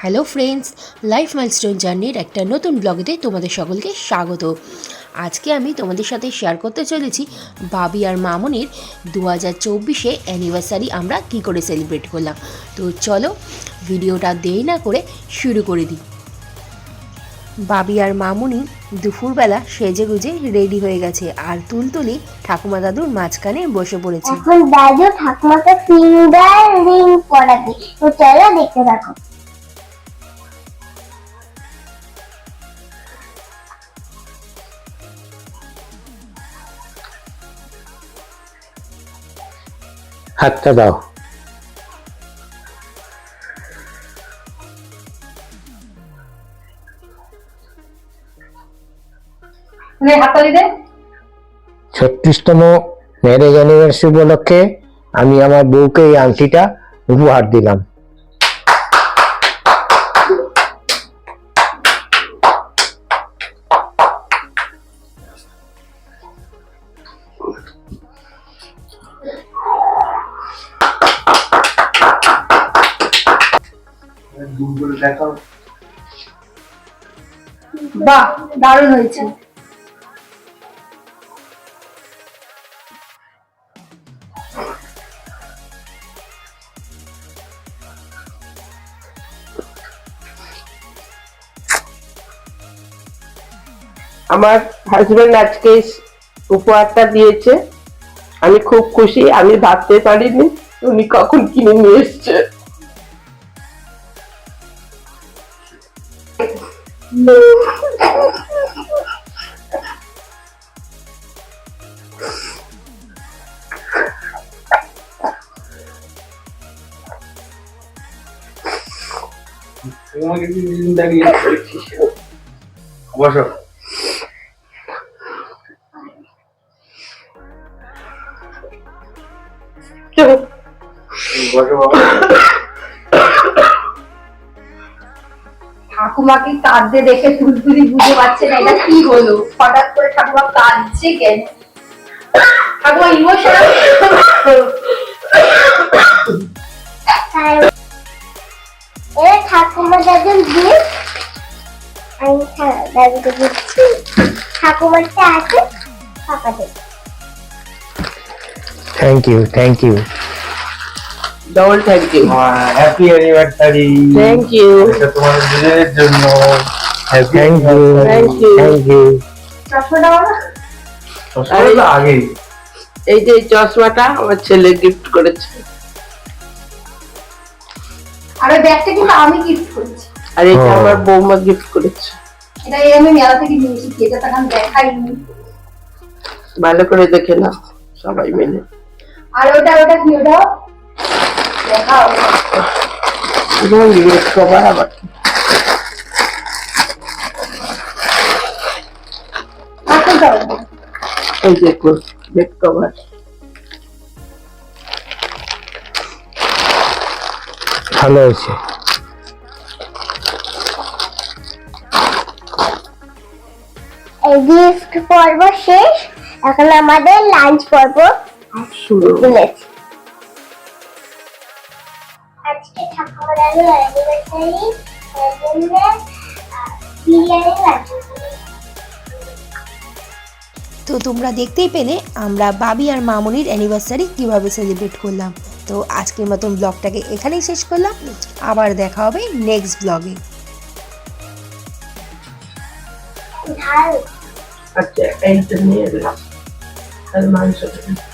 Hello friend's life milestone জার্নির একটা নতুন ব্লগেতে তোমাদের সকলকে স্বাগত। আজকে আমি তোমাদের সাথে শেয়ার করতে চলেছি বাবি আর মামনির দু হাজার চব্বিশে অ্যানিভার্সারি আমরা কী করে সেলিব্রেট করলাম। তো চলো ভিডিওটা দেরি না করে শুরু করে দিই। বাবি আর মামুনি দুপুরবেলা সেজে গুজে রেডি হয়ে গেছে আর তুলতুলি ঠাকুমা দাদুর মাঝখানে বসে পড়েছে। এখন দাদু ঠাকুমাকে ফিঙ্গার রিং পরাবে। তো চলো দেখতে থাকো। হাতটা দাও হাততালি দে। ছত্রিশতম ম্যারেজ অ্যানিভার্সারি উপলক্ষে আমি আমার বউকে এই আংটিটা উপহার দিলাম। বাহ দারুণ হয়েছে। আমার হাজবেন্ড আজকে উপহারটা দিয়েছে। আমি খুব খুশি, আমি ভাবতে পারিনি উনি কখন কিনে নিয়ে এসছে। তোমাকে দাঁড়িয়ে বসো। ঠাকুমাকে কাঁদতে দেখে তুলতুলি বুঝতে পারছে না, এটা কি হলো? হঠাৎ করে ঠাকুমা কাঁদছে কেন? ঠাকুমা ইমোশনাল এ ঠাকুমা গিফট আমি দাদুকে দিচ্ছি আছে thank you thank you double thank you happy anniversary thank you এটা তোমাদের দুজনের জন্য thank you Thank you. Thank you চশমাটা বাবা? আগে। এই যে চশমাটা আমার ছেলে গিফট করেছে। আর ব্যাগটা কিন্তু আমি গিফট করেছি। আর এটা। আমার বৌমা গিফট করেছে। এটা আমি মেলা থেকে নিয়ে এসেছি এটা তখন দেখাইনি। ভালো করে দেখে নাও সবাই মিলে আর ওটা ওটা কি ওটা? দেখাও। রঙিন কভার আবার। এই দেখুন কভার ভালো হয়েছে। এই গিফট পর্ব শেষ। এখন আমাদের লাঞ্চ পর্ব আজকে অ্যানিভার্সারি বিরিয়ানি লাগবে তো তোমরা দেখতেই পেলে আমরা বাবি আর মামনির অ্যানিভার্সারি কীভাবে সেলিব্রেট করলাম। তো আজকের মতন ব্লগটাকে এখানেই শেষ করলাম। আবার দেখা হবে নেক্সট ব্লগে আচ্ছা এইটা নিয়ে এলাম। আর মাংসটা